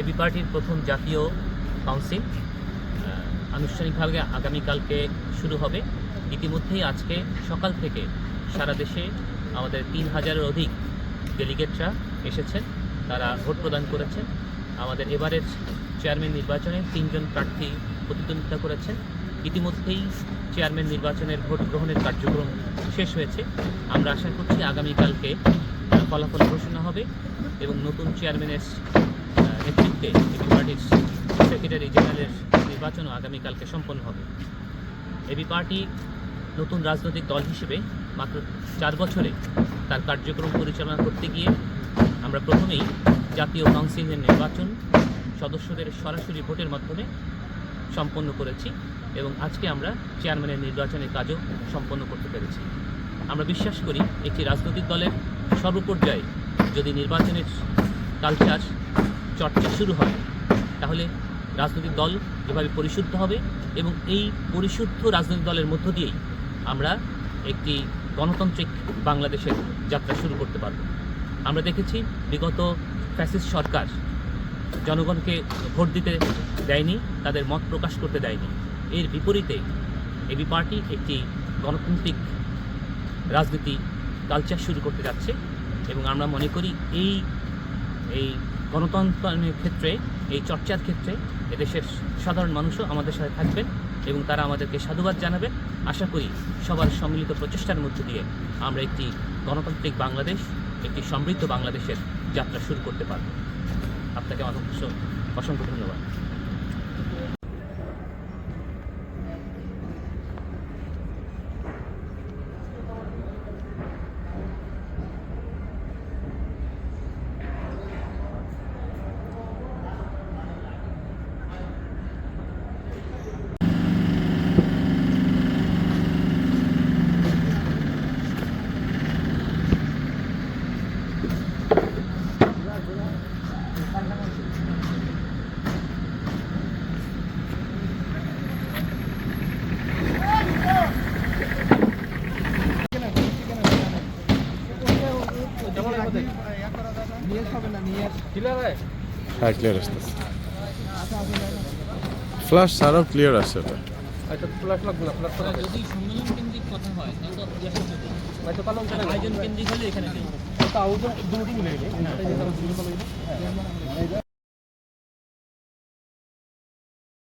AB পার্টির প্রথম জাতীয় কাউন্সিল আনুষ্ঠানিকভাবে আগামীকালকে শুরু হবে। ইতিমধ্যেই আজকে সকাল থেকে সারা দেশে আমাদের তিন হাজারের অধিক ডেলিগেটরা এসেছেন, তারা ভোট প্রদান করেছেন। আমাদের এবারের চেয়ারম্যান নির্বাচনে তিনজন প্রার্থী প্রতিদ্বন্দ্বিতা করেছেন। ইতিমধ্যেই চেয়ারম্যান নির্বাচনের ভোট গ্রহণের কার্যক্রম শেষ হয়েছে। আমরা আশা করছি আগামীকালকে ফলাফল ঘোষণা হবে এবং নতুন চেয়ারম্যানের নেতৃত্বে এবি পার্টির সেক্রেটারি জেনারেলের নির্বাচনও আগামীকালকে সম্পন্ন হবে। এবি পার্টি নতুন রাজনৈতিক দল হিসেবে মাত্র চার বছরে তার কার্যক্রম পরিচালনা করতে গিয়ে আমরা প্রথমেই জাতীয় কাউন্সিলের নির্বাচন, সদস্যদের সরাসরি ভোটের মাধ্যমে সম্পন্ন করেছি এবং আজকে আমরা চেয়ারম্যানের নির্বাচনের কাজও সম্পন্ন করতে পেরেছি। আমরা বিশ্বাস করি একটি রাজনৈতিক দলের সর্বপর্যায়ে যদি নির্বাচনের কালচার চর্চা শুরু হয়। তাহলে রাজনৈতিক দল এভাবে পরিশুদ্ধ হবে এবং এই পরিশুদ্ধ রাজনৈতিক দলের মধ্য দিয়েই আমরা একটি গণতান্ত্রিক বাংলাদেশের যাত্রা শুরু করতে পারব। আমরা দেখেছি বিগত ফ্যাসিস্ট সরকার জনগণকে ভোট দিতে দেয়নি, তাদের মত প্রকাশ করতে দেয়নি। এর বিপরীতে এবি পার্টি একটি গণতান্ত্রিক রাজনীতি কালচার শুরু করতে যাচ্ছে এবং আমরা মনে করি এই এই গণতন্ত্রের ক্ষেত্রে, এই চর্চার ক্ষেত্রে এদেশের সাধারণ মানুষও আমাদের সাথে থাকবেন এবং তারা আমাদেরকে সাধুবাদ জানাবেন আশা করি সবার সম্মিলিত প্রচেষ্টার মধ্য দিয়ে আমরা একটি গণতান্ত্রিক বাংলাদেশ, একটি সমৃদ্ধ বাংলাদেশের যাত্রা শুরু করতে পারব। আপনাকে অসংখ্য অসংখ্য ধন্যবাদ। হ্যাঁ ক্লিয়ার আসতেছে। ফ্লাশ ছাড়াও ক্লিয়ার আসছে এটা। যদি সম্মেলন কেন্দ্রিক কথা হয় আয়োজন কেন্দ্রিক হলে এখানে